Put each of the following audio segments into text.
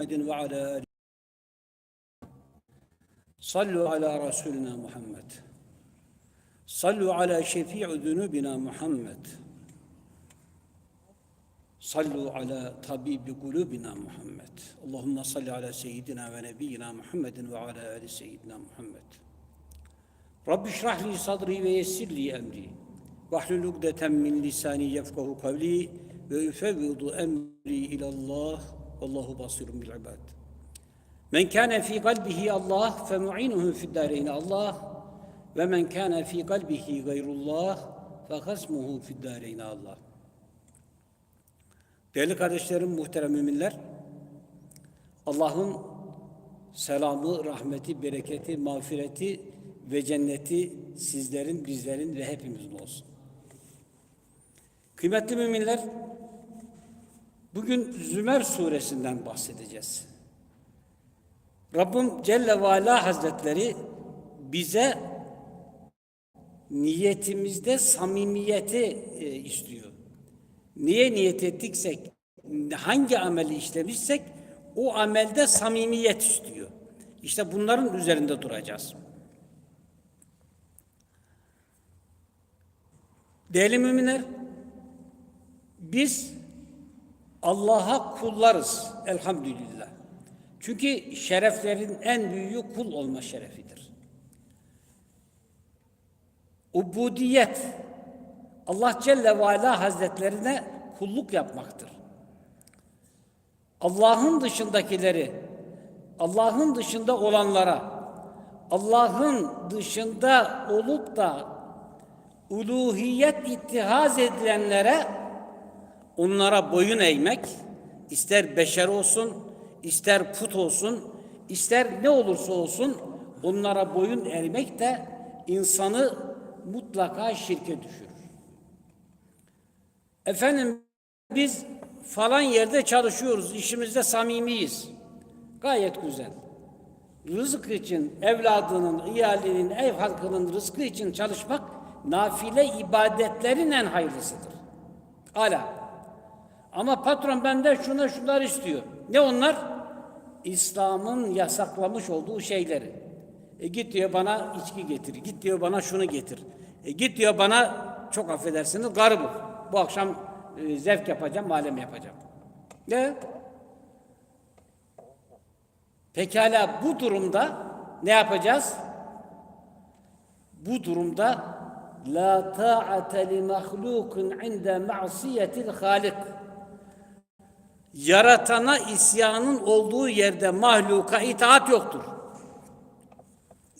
محمد وعلى آله صلوا على رسولنا محمد صلوا على شفيع ذنوبنا محمد صلوا على طبيب قلوبنا محمد اللهم صل على سيدنا ونبينا محمد وعلى آل سيدنا محمد رب اشرح لي صدري ويسر لي أمري واحلل عقدة من لساني يفقه قولي ويفوض أمري إلى الله Allahu basirun bil ibad. Men kana fi kalbihi Allah fe mu'inuhu fi darayn Allah ve men kana fi kalbihi gayrullah fe hasmuhu fi darayn Allah. Değerli kardeşlerim, muhterem müminler, Allah'ın selamı, rahmeti, bereketi, mağfireti ve cenneti sizlerin, bizlerin ve hepimizin olsun. Kıymetli müminler, bugün Zümer suresinden bahsedeceğiz. Rabbim Celle ve Ala Hazretleri bize niyetimizde samimiyeti e, istiyor. Niye niyet ettiksek, hangi ameli işlemişsek o amelde samimiyet istiyor. İşte bunların üzerinde duracağız. Değerli müminler, biz Allah'a kullarız elhamdülillah. Çünkü şereflerin en büyüğü kul olma şerefidir. Ubudiyet, Allah Celle ve Ala Hazretlerine kulluk yapmaktır. Allah'ın dışındakileri, Allah'ın dışında olanlara, Allah'ın dışında olup da uluhiyet ittihaz edilenlere onlara boyun eğmek, ister beşer olsun, ister put olsun, ister ne olursa olsun onlara boyun eğmek de insanı mutlaka şirke düşürür. Efendim biz falan yerde çalışıyoruz, işimizde samimiyiz. Gayet güzel. Rızık için, evladının, iyalinin, ev halkının rızkı için çalışmak nafile ibadetlerin en hayırlısıdır. Hala. Ama patron benden şuna şunlar istiyor. Ne onlar? İslam'ın yasaklamış olduğu şeyleri. E git diyor bana içki getir. Git diyor bana şunu getir. E git diyor bana çok affedersiniz garı. Bu akşam e, zevk yapacağım, malem yapacağım. Ne? Pekala bu durumda ne yapacağız? Bu durumda la ta'ate li mahlukun inde ma'siyetil halik. Yaratana isyanın olduğu yerde mahluka itaat yoktur.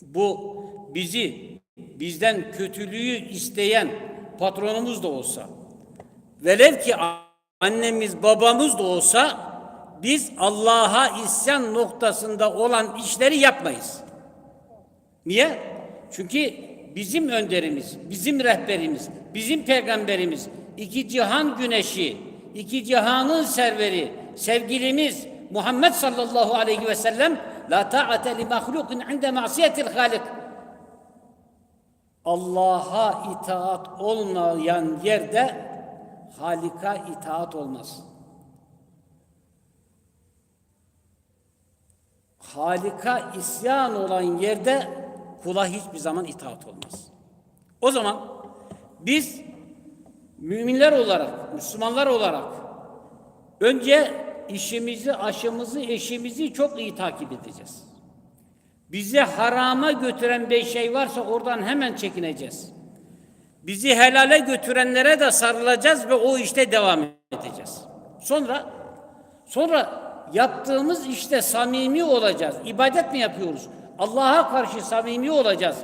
Bu bizi bizden kötülüğü isteyen patronumuz da olsa, velev ki annemiz babamız da olsa biz Allah'a isyan noktasında olan işleri yapmayız. Niye? Çünkü bizim önderimiz, bizim rehberimiz, bizim peygamberimiz, iki cihan güneşi, iki cihanın serveri, sevgilimiz Muhammed sallallahu aleyhi ve sellem la ta'ate li mahlukin inde masiyetil halik Allah'a itaat olmayan yerde Halika itaat olmaz. Halika isyan olan yerde kula hiçbir zaman itaat olmaz. O zaman biz müminler olarak, Müslümanlar olarak önce işimizi, aşımızı, eşimizi çok iyi takip edeceğiz. Bizi harama götüren bir şey varsa oradan hemen çekineceğiz. Bizi helale götürenlere de sarılacağız ve o işte devam edeceğiz. Sonra sonra yaptığımız işte samimi olacağız. İbadet mi yapıyoruz? Allah'a karşı samimi olacağız.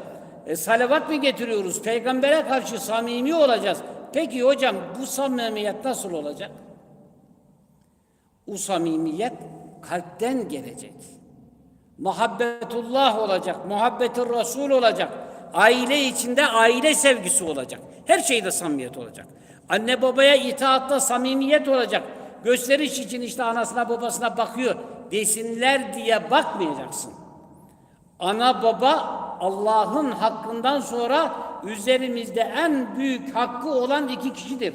E, salavat mı getiriyoruz? Peygambere karşı samimi olacağız. Peki hocam bu samimiyet nasıl olacak? O samimiyet kalpten gelecek. Muhabbetullah olacak, muhabbetin Resul olacak. Aile içinde aile sevgisi olacak. Her şeyde samimiyet olacak. Anne babaya itaatta samimiyet olacak. Gösteriş için işte anasına babasına bakıyor desinler diye bakmayacaksın. Ana baba Allah'ın hakkından sonra üzerimizde en büyük hakkı olan iki kişidir.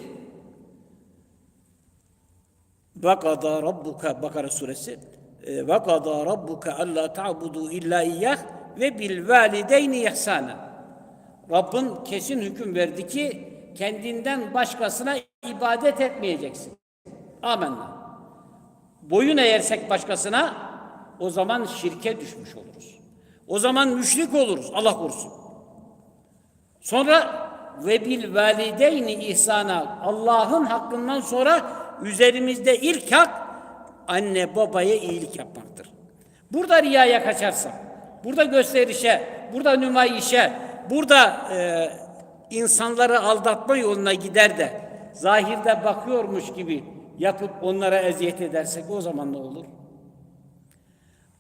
Vakada Rabbuka Bakara suresi ve qada rabbuke alla ta'budu illa iyyah ve bil valideyni ihsana. Rabbin kesin hüküm verdi ki kendinden başkasına ibadet etmeyeceksin. Amenna. Boyun eğersek başkasına o zaman şirke düşmüş oluruz. O zaman müşrik oluruz. Allah korusun. Sonra ve bil valideyni ihsana Allah'ın hakkından sonra üzerimizde ilk hak anne babaya iyilik yapmaktır. Burada riyaya kaçarsa, burada gösterişe, burada nümayişe, burada e, insanları aldatma yoluna gider de zahirde bakıyormuş gibi yapıp onlara eziyet edersek o zaman ne olur?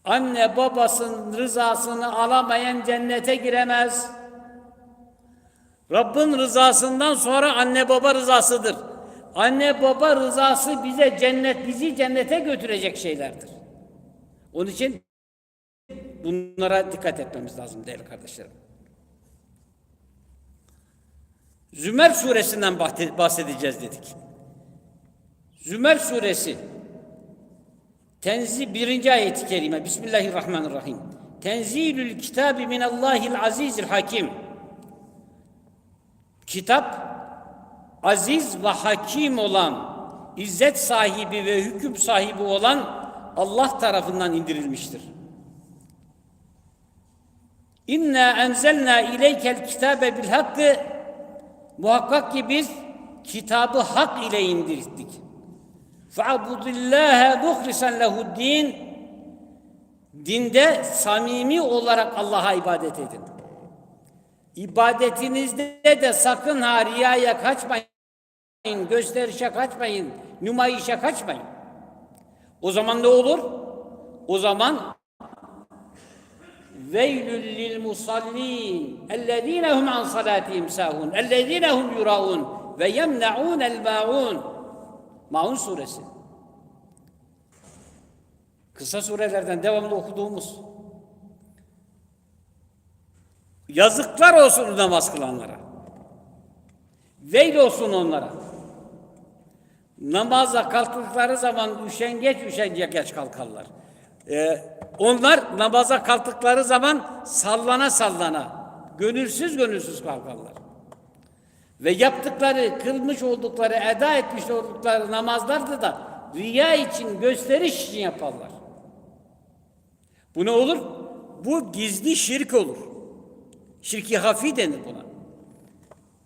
Anne babasının rızasını alamayan cennete giremez. Rabbin rızasından sonra anne baba rızasıdır. Anne baba rızası bize cennet, bizi cennete götürecek şeylerdir. Onun için bunlara dikkat etmemiz lazım değerli kardeşlerim. Zümer suresinden bahsedeceğiz dedik. Zümer suresi Tenzi birinci ayeti kerime Bismillahirrahmanirrahim. Tenzilül kitabi minallahil azizil hakim. Kitap aziz ve hakim olan, izzet sahibi ve hüküm sahibi olan Allah tarafından indirilmiştir. İnna enzelna ileykel kitabe bil hakkı muhakkak ki biz kitabı hak ile indirdik. Fa'budillaha muhlisen lehu'd-din Dinde samimi olarak Allah'a ibadet edin. İbadetinizde de sakın ha riyaya kaçmayın, gösterişe kaçmayın, nümayişe kaçmayın. O zaman ne olur? O zaman veylül lil musallin ellezine hum an salatihim sahun ellezine hum yuraun ve yemnaun el maun Maun suresi. Kısa surelerden devamlı okuduğumuz. Yazıklar olsun namaz kılanlara. Veil olsun onlara. Namaza kalktıkları zaman üşengeç üşengeç kalkarlar. Ee, onlar namaza kalktıkları zaman sallana sallana, gönülsüz gönülsüz kalkarlar. Ve yaptıkları, kılmış oldukları, eda etmiş oldukları namazlarda da riya için, gösteriş için yaparlar. Bu ne olur? Bu gizli şirk olur. Şirki hafi denir buna.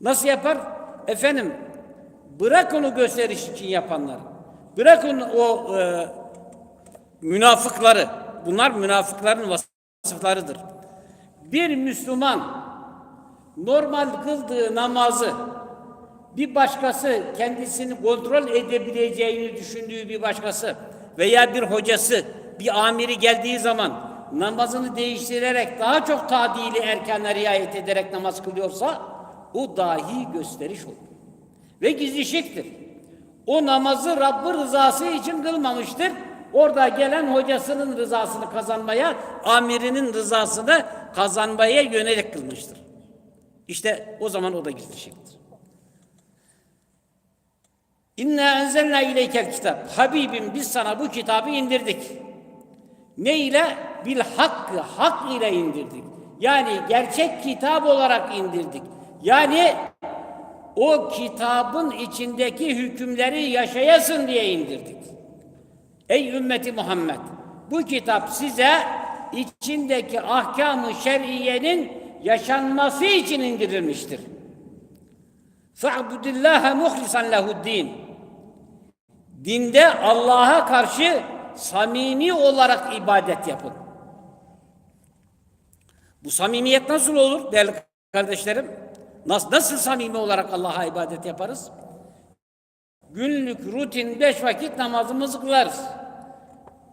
Nasıl yapar? Efendim, bırak onu gösteriş için yapanları. Bırakın o e, münafıkları. Bunlar münafıkların vasıflarıdır. Bir Müslüman normal kıldığı namazı bir başkası kendisini kontrol edebileceğini düşündüğü bir başkası veya bir hocası, bir amiri geldiği zaman namazını değiştirerek daha çok tadili erkana riayet ederek namaz kılıyorsa o dahi gösteriş olur. Ve gizli şirktir. O namazı Rabb'in rızası için kılmamıştır. Orada gelen hocasının rızasını kazanmaya, amirinin rızasını kazanmaya yönelik kılmıştır. İşte o zaman o da gizli şirktir. İnna enzelna ileykel kitap. Habibim biz sana bu kitabı indirdik. Ne ile? Bil hakkı, hak ile indirdik. Yani gerçek kitap olarak indirdik. Yani o kitabın içindeki hükümleri yaşayasın diye indirdik. Ey ümmeti Muhammed, bu kitap size içindeki ahkamı şer'iyenin yaşanması için indirilmiştir. Fa'budillaha muhlisan lehu'd-din. Dinde Allah'a karşı samimi olarak ibadet yapın. Bu samimiyet nasıl olur değerli kardeşlerim? Nasıl, nasıl samimi olarak Allah'a ibadet yaparız? Günlük rutin beş vakit namazımızı kılarız.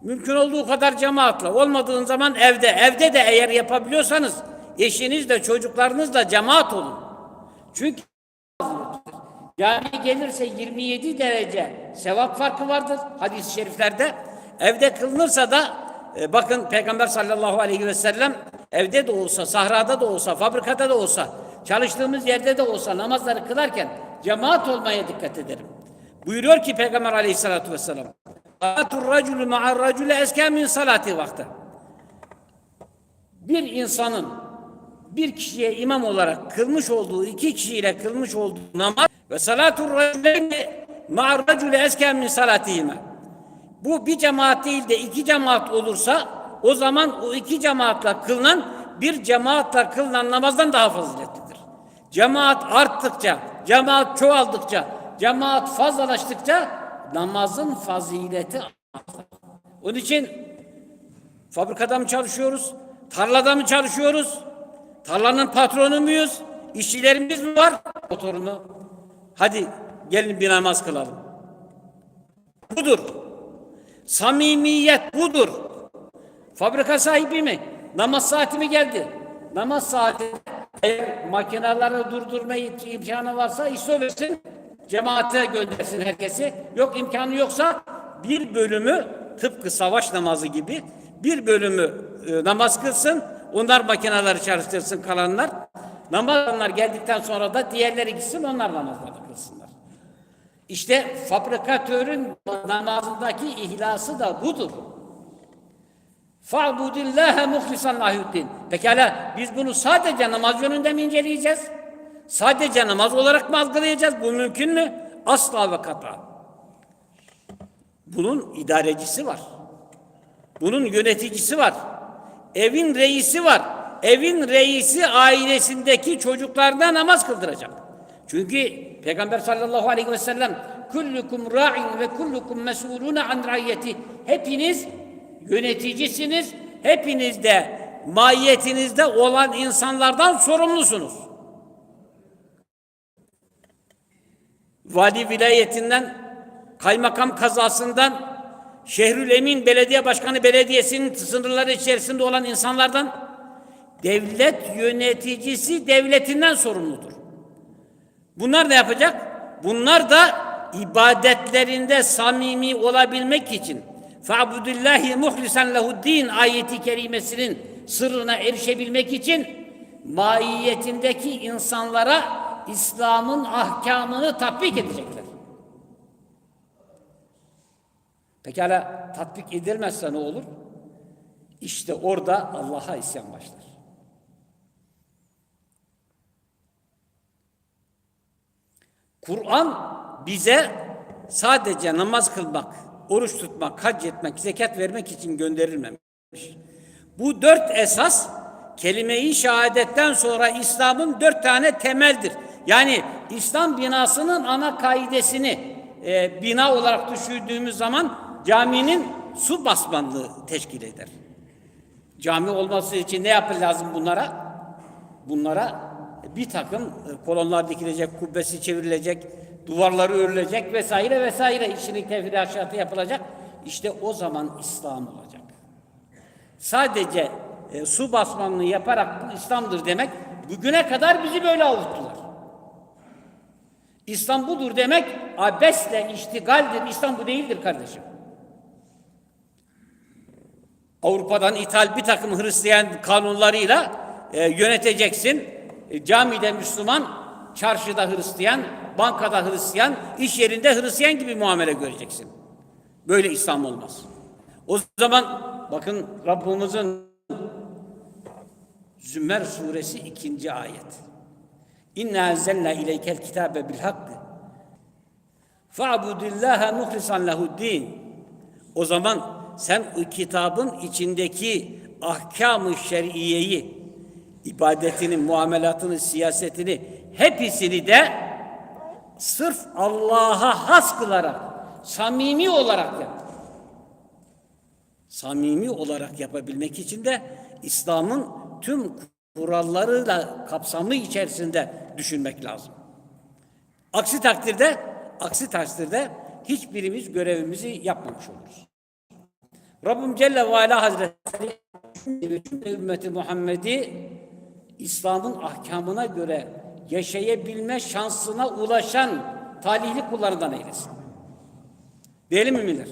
Mümkün olduğu kadar cemaatla. Olmadığın zaman evde. Evde de eğer yapabiliyorsanız eşinizle, çocuklarınızla cemaat olun. Çünkü cami gelirse 27 derece sevap farkı vardır hadis-i şeriflerde. Evde kılınırsa da e, bakın Peygamber sallallahu aleyhi ve sellem evde de olsa, sahrada da olsa, fabrikada da olsa, çalıştığımız yerde de olsa namazları kılarken cemaat olmaya dikkat ederim. Buyuruyor ki Peygamber aleyhissalatü vesselam salatul racülü ma'ar racülü eske min salati vakti. Bir insanın bir kişiye imam olarak kılmış olduğu, iki kişiyle kılmış olduğu namaz ve salatul racüleyni ma'ar racülü eske min salatihime. Bu bir cemaat değil de iki cemaat olursa o zaman o iki cemaatle kılınan bir cemaatle kılınan namazdan daha faziletlidir. Cemaat arttıkça, cemaat çoğaldıkça, cemaat fazlalaştıkça namazın fazileti artar. Onun için fabrikada mı çalışıyoruz? Tarlada mı çalışıyoruz? Tarlanın patronu muyuz? İşçilerimiz mi var? Motorunu. Hadi gelin bir namaz kılalım. Budur. Samimiyet budur. Fabrika sahibi mi? Namaz saati mi geldi? Namaz saati eğer makineleri durdurma imkanı varsa iso versin. Cemaate göndersin herkesi. Yok imkanı yoksa bir bölümü tıpkı savaş namazı gibi bir bölümü e, namaz kılsın. Onlar makineleri çalıştırsın kalanlar. Namazlar geldikten sonra da diğerleri gitsin onlar namazlarını kılsınlar. İşte fabrikatörün namazındaki ihlası da budur. Fa'budillâhe muhlisan lahuddin. Pekala biz bunu sadece namaz yönünde mi inceleyeceğiz? Sadece namaz olarak mı algılayacağız? Bu mümkün mü? Asla ve kata. Bunun idarecisi var. Bunun yöneticisi var. Evin reisi var. Evin reisi ailesindeki çocuklarına namaz kıldıracak. Çünkü Peygamber sallallahu aleyhi ve sellem kullukum ra'in ve kullukum mesulun an rayyeti. Hepiniz yöneticisiniz. Hepiniz de mahiyetinizde olan insanlardan sorumlusunuz. Vali vilayetinden, kaymakam kazasından, Şehrül Emin Belediye Başkanı Belediyesi'nin sınırları içerisinde olan insanlardan, devlet yöneticisi devletinden sorumludur. Bunlar ne yapacak? Bunlar da ibadetlerinde samimi olabilmek için Fa'budillahi muhlisen lehuddin ayeti kerimesinin sırrına erişebilmek için maiyetindeki insanlara İslam'ın ahkamını tatbik edecekler. Pekala tatbik edilmezse ne olur? İşte orada Allah'a isyan başlar. Kur'an bize sadece namaz kılmak, oruç tutmak, hac etmek, zekat vermek için gönderilmemiş. Bu dört esas kelime-i şehadetten sonra İslam'ın dört tane temeldir. Yani İslam binasının ana kaidesini e, bina olarak düşündüğümüz zaman caminin su basmanlığı teşkil eder. Cami olması için ne yapılır lazım bunlara? Bunlara bir takım e, kolonlar dikilecek, kubbesi çevrilecek, duvarları örülecek vesaire vesaire işinin tefrihaşatı yapılacak. İşte o zaman İslam olacak. Sadece e, su basmanlığı yaparak bu İslam'dır demek bugüne kadar bizi böyle avuttular. İslam budur demek abesle iştigaldir. İslam bu değildir kardeşim. Avrupa'dan ithal bir takım Hristiyan kanunlarıyla e, yöneteceksin. E, camide Müslüman, çarşıda Hristiyan, bankada Hristiyan, iş yerinde Hristiyan gibi muamele göreceksin. Böyle İslam olmaz. O zaman bakın Rabbimizin Zümer suresi ikinci ayet. İnna enzelna ileykel kitabe bil hakkı. Fa'budillaha muhlisan lehuddin. O zaman sen kitabın içindeki ahkam-ı şer'iyeyi, ibadetini, muamelatını, siyasetini hepsini de sırf Allah'a has kılarak, samimi olarak yap. Samimi olarak yapabilmek için de İslam'ın tüm kurallarıyla kapsamı içerisinde düşünmek lazım. Aksi takdirde, aksi takdirde hiçbirimiz görevimizi yapmamış oluruz. Rabbim Celle ve Ala Hazretleri ümmeti Muhammed'i İslam'ın ahkamına göre yaşayabilme şansına ulaşan talihli kullarından eylesin. Değil mi müminler?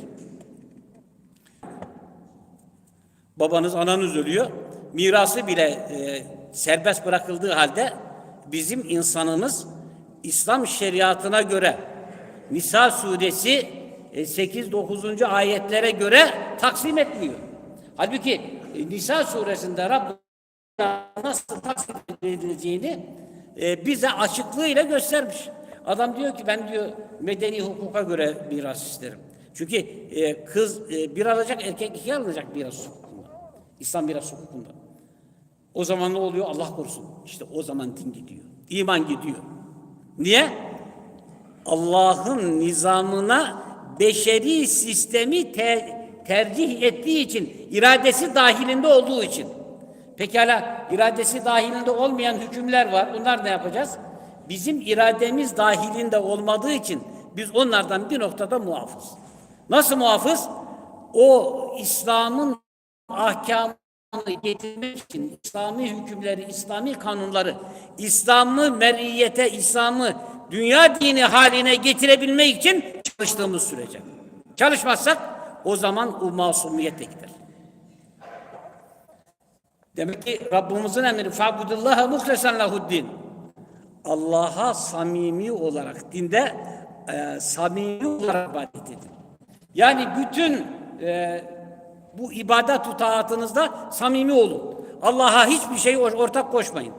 Babanız, ananız ölüyor. Mirası bile e, serbest bırakıldığı halde bizim insanımız İslam şeriatına göre Nisa suresi 8-9. ayetlere göre taksim etmiyor. Halbuki e, Nisa suresinde Rabbim nasıl taksim edileceğini e, bize açıklığıyla göstermiş. Adam diyor ki ben diyor medeni hukuka göre miras isterim. Çünkü e, kız e, bir alacak erkek iki alacak miras hukukunda. İslam miras hukukunda. O zaman ne oluyor? Allah korusun. İşte o zaman din gidiyor. İman gidiyor. Niye? Allah'ın nizamına beşeri sistemi te- tercih ettiği için, iradesi dahilinde olduğu için. Pekala iradesi dahilinde olmayan hükümler var. Bunlar ne yapacağız? Bizim irademiz dahilinde olmadığı için biz onlardan bir noktada muafız. Nasıl muafız? O İslam'ın ahkamını getirmek için İslami hükümleri, İslami kanunları, İslam'ı meriyete, İslam'ı dünya dini haline getirebilmek için çalıştığımız sürece. Çalışmazsak o zaman o masumiyet de gider. Demek ki Rabbimizin emri fa'budullaha muhlesen lehuddin. Allah'a samimi olarak dinde e, samimi olarak ibadet edin. Yani bütün e, bu ibadet taatınızda samimi olun. Allah'a hiçbir şey or- ortak koşmayın.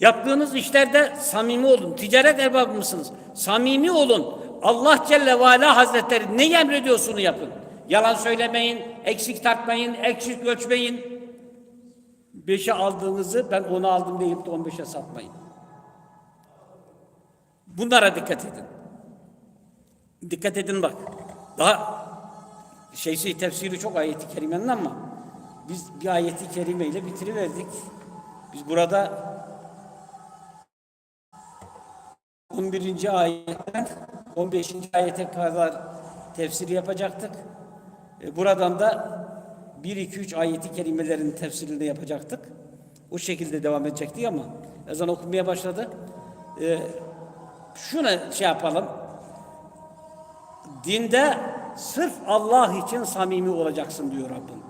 Yaptığınız işlerde samimi olun. Ticaret erbabı mısınız? Samimi olun. Allah Celle ve Ala Hazretleri ne emrediyorsa onu yapın. Yalan söylemeyin, eksik tartmayın, eksik ölçmeyin. Beşe aldığınızı ben onu aldım deyip de on beşe satmayın. Bunlara dikkat edin. Dikkat edin bak. Daha şeysi tefsiri çok ayeti kerimenin ama biz bir ayeti kerimeyle bitiriverdik. Biz burada 11. ayetten 15. ayete kadar tefsir yapacaktık. E, Buradan da 1 2 3 ayeti kerimelerin tefsirini yapacaktık. O şekilde devam edecekti ama ezan okunmaya başladı. E, şunu şey yapalım. Dinde sırf Allah için samimi olacaksın diyor Rabbim.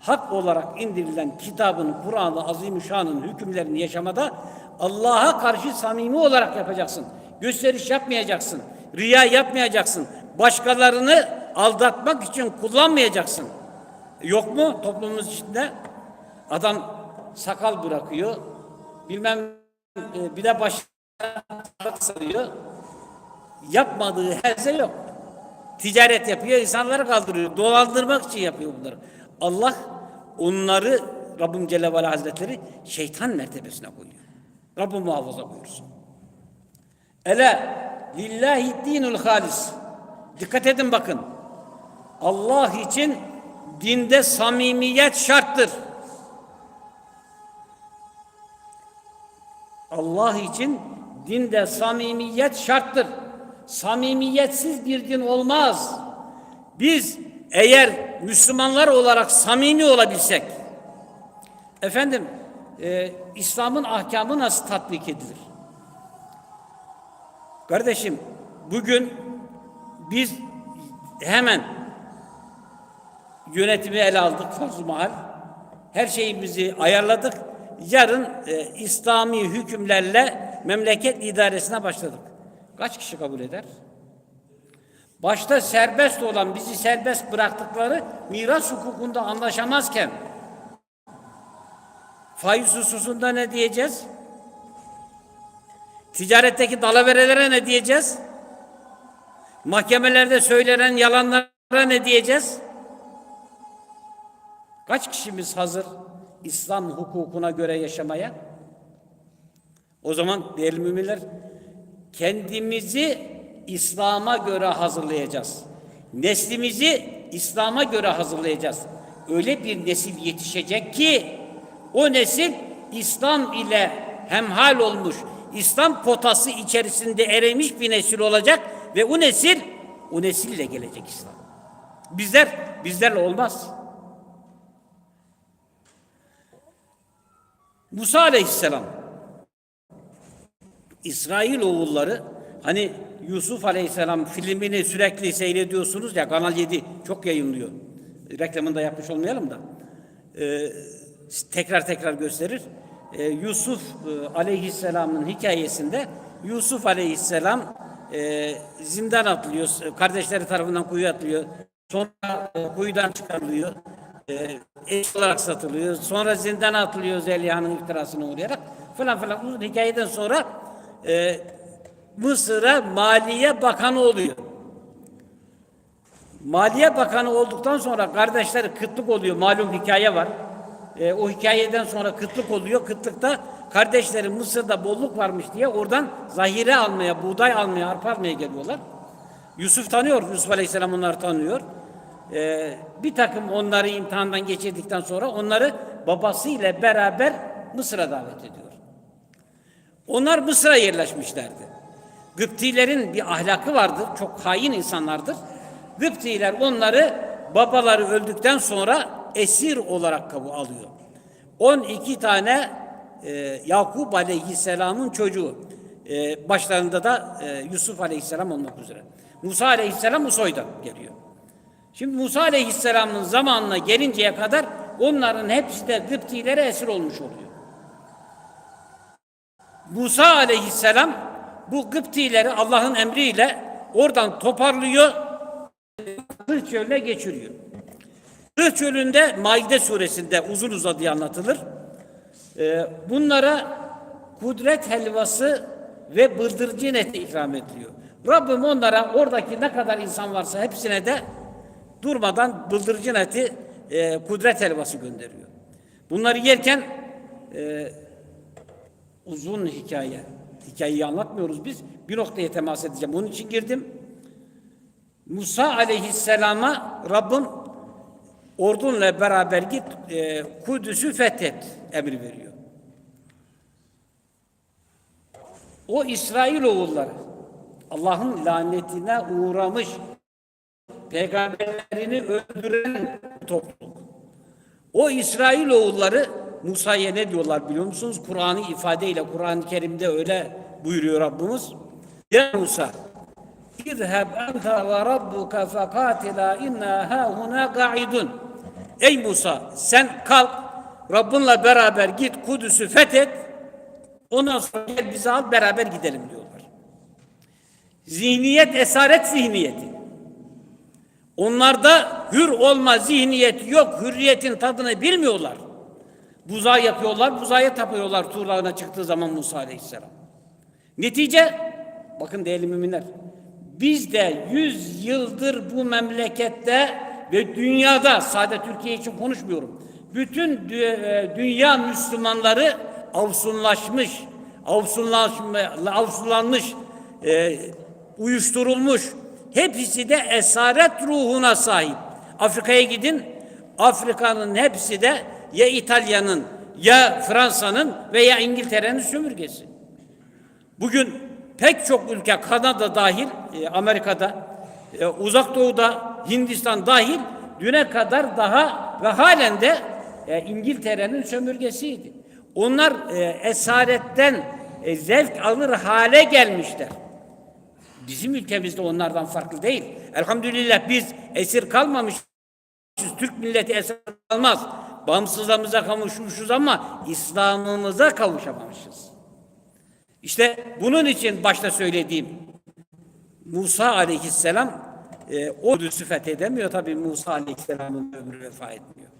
Hak olarak indirilen kitabın, Kur'an-ı Azimüşşan'ın hükümlerini yaşamada Allah'a karşı samimi olarak yapacaksın. Gösteriş yapmayacaksın. Riya yapmayacaksın. Başkalarını aldatmak için kullanmayacaksın. Yok mu toplumumuz içinde? Adam sakal bırakıyor. Bilmem e, bir de başına sarıyor. Yapmadığı her şey yok. Ticaret yapıyor, insanları kaldırıyor. Dolandırmak için yapıyor bunları. Allah onları Rabbim Celle ve Hazretleri şeytan mertebesine koyuyor. Rabbim muhafaza buyursun. Ele lillahi dinul halis. Dikkat edin bakın. Allah için dinde samimiyet şarttır. Allah için dinde samimiyet şarttır. Samimiyetsiz bir din olmaz. Biz eğer Müslümanlar olarak samimi olabilsek, efendim e, İslam'ın ahkamı nasıl tatbik edilir? Kardeşim bugün biz hemen yönetimi ele aldık farz mahal. Her şeyimizi ayarladık. Yarın e, İslami hükümlerle memleket idaresine başladık. Kaç kişi kabul eder? Başta serbest olan bizi serbest bıraktıkları miras hukukunda anlaşamazken faiz hususunda ne diyeceğiz? Ticaretteki dalaverelere ne diyeceğiz? Mahkemelerde söylenen yalanlara ne diyeceğiz? Kaç kişimiz hazır İslam hukukuna göre yaşamaya? O zaman değerli müminler kendimizi İslam'a göre hazırlayacağız. Neslimizi İslam'a göre hazırlayacağız. Öyle bir nesil yetişecek ki o nesil İslam ile hemhal olmuş, İslam potası içerisinde erimiş bir nesil olacak ve o nesil o nesille gelecek İslam. Bizler bizlerle olmaz. Musa Aleyhisselam İsrail oğulları hani Yusuf Aleyhisselam filmini sürekli seyrediyorsunuz ya Kanal 7 çok yayınlıyor. Reklamını da yapmış olmayalım da. Ee, tekrar tekrar gösterir. Ee, Yusuf e, Aleyhisselam'ın hikayesinde Yusuf Aleyhisselam e, zindan atılıyor. Kardeşleri tarafından kuyuya atılıyor. Sonra e, kuyudan çıkarılıyor. E, eş olarak satılıyor. Sonra zindana atılıyor Zeliha'nın iftirasına uğrayarak falan falan uzun hikayeden sonra e, Mısır'a Maliye Bakanı oluyor. Maliye Bakanı olduktan sonra kardeşleri kıtlık oluyor. Malum hikaye var. E, o hikayeden sonra kıtlık oluyor. Kıtlıkta kardeşleri Mısır'da bolluk varmış diye oradan zahire almaya, buğday almaya, arpa almaya geliyorlar. Yusuf tanıyor. Yusuf Aleyhisselam onları tanıyor. E, bir takım onları imtihandan geçirdikten sonra onları babasıyla beraber Mısır'a davet ediyor. Onlar Mısır'a yerleşmişlerdi. Gıptilerin bir ahlakı vardır. Çok hain insanlardır. Gıptiler onları babaları öldükten sonra esir olarak kabul alıyor. 12 tane e, Yakup Aleyhisselam'ın çocuğu. E, başlarında da e, Yusuf Aleyhisselam olmak üzere. Musa Aleyhisselam bu soydan geliyor. Şimdi Musa Aleyhisselam'ın zamanına gelinceye kadar onların hepsi de Gıptilere esir olmuş oluyor. Musa aleyhisselam bu Kıptileri Allah'ın emriyle oradan toparlıyor, Kır çölüne geçiriyor. Kır çölünde Maide suresinde uzun uzadıya anlatılır. Ee, bunlara kudret helvası ve bıldırcın eti ikram ediliyor. Rabbim onlara oradaki ne kadar insan varsa hepsine de durmadan bıldırcın eti, e, kudret helvası gönderiyor. Bunları yerken uzun hikaye. Hikayeyi anlatmıyoruz biz. Bir noktaya temas edeceğim. Onun için girdim. Musa aleyhisselama Rabbim ordunla beraber git e, Kudüs'ü fethet emri veriyor. O İsrailoğulları Allah'ın lanetine uğramış peygamberlerini öldüren topluluk. O İsrailoğulları Musa'ya ne diyorlar biliyor musunuz? Kur'an'ı ifadeyle Kur'an-ı Kerim'de öyle buyuruyor Rabbimiz. Ya Musa İzheb ente ve rabbuka fekatila inna hahuna qa'idun. Ey Musa sen kalk Rabbinle beraber git Kudüs'ü fethet. Ondan sonra gel bizi al beraber gidelim diyorlar. Zihniyet esaret zihniyeti. Onlarda hür olma zihniyeti yok. Hürriyetin tadını bilmiyorlar. Buzağı yapıyorlar, buzağa tapıyorlar Tuğla'na çıktığı zaman Musa Aleyhisselam. Netice, bakın değerli müminler, biz de yüz yıldır bu memlekette ve dünyada, sadece Türkiye için konuşmuyorum, bütün e, dünya Müslümanları avsunlaşmış, avsunlaşma, avsunlanmış, e, uyuşturulmuş, hepsi de esaret ruhuna sahip. Afrika'ya gidin, Afrika'nın hepsi de ya İtalya'nın ya Fransa'nın veya İngiltere'nin sömürgesi. Bugün pek çok ülke Kanada dahil, e, Amerika'da, e, Uzak Doğu'da, Hindistan dahil düne kadar daha ve halen de e, İngiltere'nin sömürgesiydi. Onlar esaretten zevk alır hale gelmişler. Bizim ülkemizde onlardan farklı değil. Elhamdülillah biz esir kalmamışız. Türk milleti esir kalmaz. Bağımsızlığımıza kavuşmuşuz ama İslam'ımıza kavuşamamışız. İşte bunun için başta söylediğim Musa aleyhisselam e, o Kudüs'ü fethedemiyor. Tabi Musa aleyhisselamın ömrü vefa etmiyor.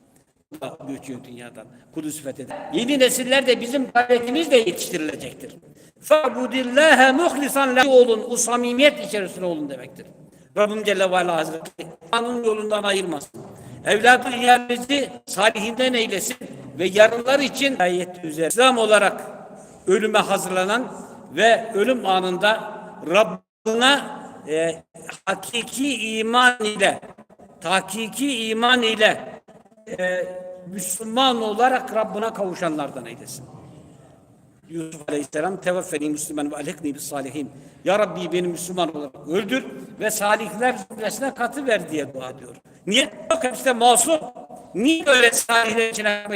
Göçüyor dünyadan. Kudüs'ü fetheder. Yeni nesiller de bizim gayretimizle yetiştirilecektir. Fa'budillâhe muhlisan le olun. O samimiyet içerisinde olun demektir. Rabbim Celle ve Ala Hazretleri kanun yolundan ayırmasın. Evladı iyalinizi salihinden eylesin ve yarınlar için ayet üzere İslam olarak ölüme hazırlanan ve ölüm anında Rabbine e, hakiki iman ile hakiki iman ile e, Müslüman olarak Rabbine kavuşanlardan eylesin. Yusuf Aleyhisselam teveffeni Müslüman ve alekni bis salihin. Ya Rabbi beni Müslüman olarak öldür ve salihler zümresine katı ver diye dua ediyor. Niye? Yok hepsi de masum. Niye öyle salihler içine